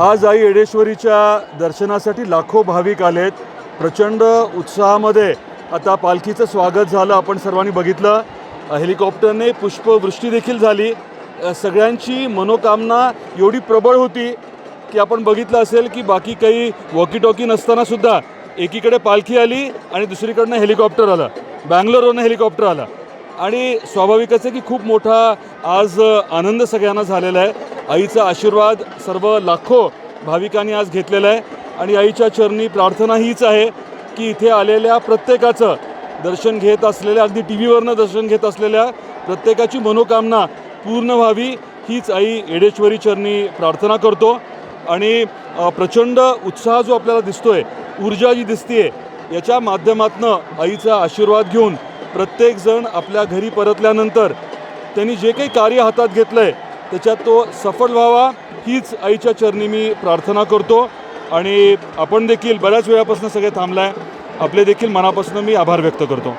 आज आई येडेश्वरीच्या दर्शनासाठी लाखो भाविक आलेत. प्रचंड उत्साहामध्ये आता पालखीचं स्वागत झालं आपण सर्वांनी बघितलं. हेलिकॉप्टरने पुष्पवृष्टी देखील झाली. सगळ्यांची मनोकामना एवढी प्रबळ होती की आपण बघितलं असेल की बाकी काही वॉकी टॉकी नसताना सुद्धा एकीकडे पालखी आली आणि दुसरीकडनं हेलिकॉप्टर आलं. बँगलोरवरनं हेलिकॉप्टर आलं. आणि स्वाभाविकच आहे की खूप मोठा आज आनंद सगळ्यांना झालेला आहे. आईचा आशीर्वाद सर्व लाखो भाविकांनी आज घेतलेला आहे. आणि आईच्या चरणी प्रार्थना हीच आहे की इथे आलेल्या प्रत्येकाचं दर्शन घेत असलेल्या अगदी टी व्हीवरनं दर्शन घेत असलेल्या प्रत्येकाची मनोकामना पूर्ण व्हावी हीच आई येडेश्वरी चरणी प्रार्थना करतो. आणि प्रचंड उत्साह जो आपल्याला दिसतोय ऊर्जा जी दिसतीये याच्या माध्यमातनं आईचा आशीर्वाद घेऊन प्रत्येकजण आपल्या घरी परतल्यानंतर त्यांनी जे काही कार्य हातात घेतलं आहे त्याच्यात तो सफल व्हावा हीच आईच्या चरणी मी प्रार्थना करतो. आणि आपण देखील बऱ्याच वेळापासून सगळे थांबलाय. आहे आपले देखील मनापासून मी आभार व्यक्त करतो.